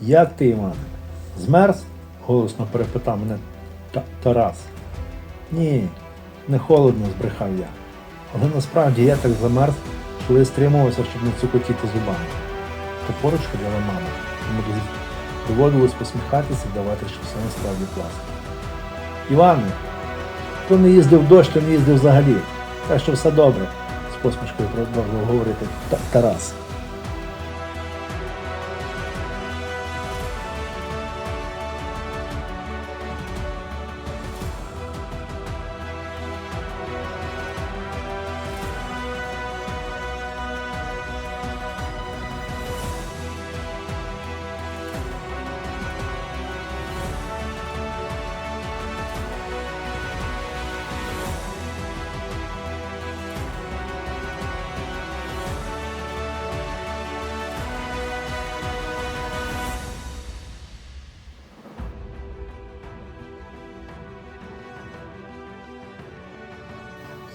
Як ти, Іване? Змерз? голосно перепитав мене Та- Тарас. Ні, не холодно, збрехав я. Але насправді я так замерз, ледь стримувався, щоб не цукотіти зубами. То поруч ходила мама, тому доводилось посміхатися і давати, що все насправді класно. Іване, хто не їздив дощ, то не їздив взагалі. Так що все добре, з посмішкою продовжував говорити Та- Тарас.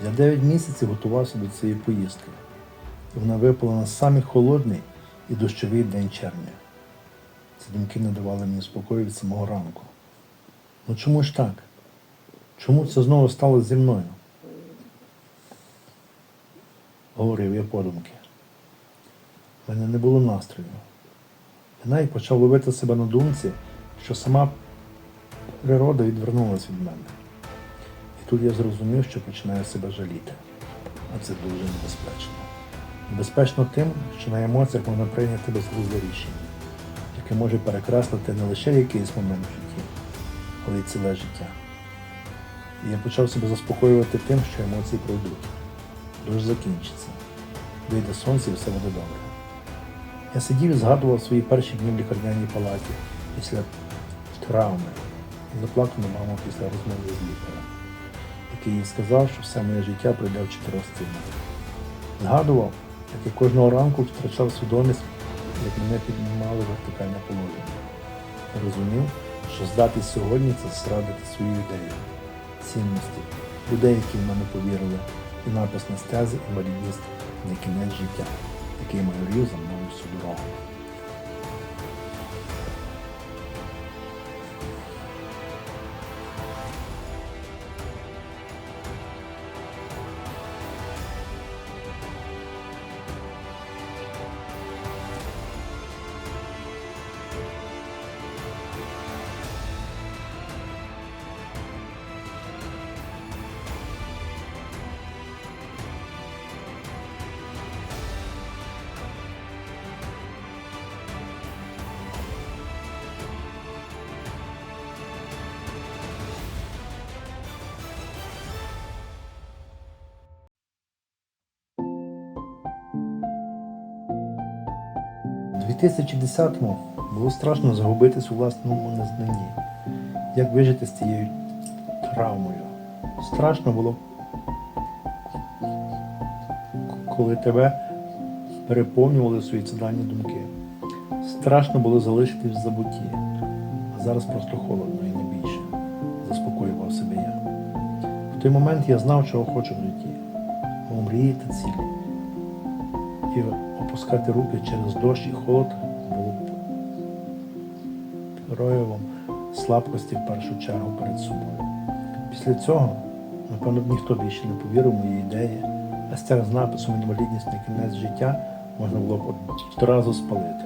Я 9 місяців готувався до цієї поїздки. Вона випала на самий холодний і дощовий день червня. Ці думки не давали мені спокою від самого ранку. Ну чому ж так? Чому це знову сталося зі мною? Говорив я подумки. У мене не було настрою. Я навіть почав ловити себе на думці, що сама природа відвернулася від мене. Тут я зрозумів, що починаю себе жаліти. А це дуже небезпечно. Небезпечно тим, що на емоціях можна прийняти безглузде рішення, яке може перекреслити не лише якийсь момент в житті, але й ціле життя. І я почав себе заспокоювати тим, що емоції пройдуть. Дощ закінчиться. Вийде сонце і все буде добре. Я сидів і згадував свої перші дні в лікарняній палаті після травми і заплакав маму після розмови з лікарем який сказав, що все моє життя пройде в чотирьох стінах. Згадував, як я кожного ранку втрачав свідомість, як мене піднімали вертикальне положення. Розумів, що здатись сьогодні це зрадити свою ідею, цінності, людей, які в мене повірили, і напис на стязі інвалідність на кінець життя, який майорів за мною всю дорогу. 2010-му було страшно загубитись у власному незнанні. Як вижити з цією травмою? Страшно було, коли тебе переповнювали суїцидальні думки. Страшно було залишитись в забутті. А зараз просто холодно і не більше. Заспокоював себе я. В той момент я знав, чого хочу в житті. Мов мрії та цілі і опускати руки через дощ і холод було б проявом слабкості в першу чергу перед собою. Після цього, напевно, ніхто більше не повірив в мої ідеї, а стяг з написом інвалідність на кінець життя можна було б одразу спалити.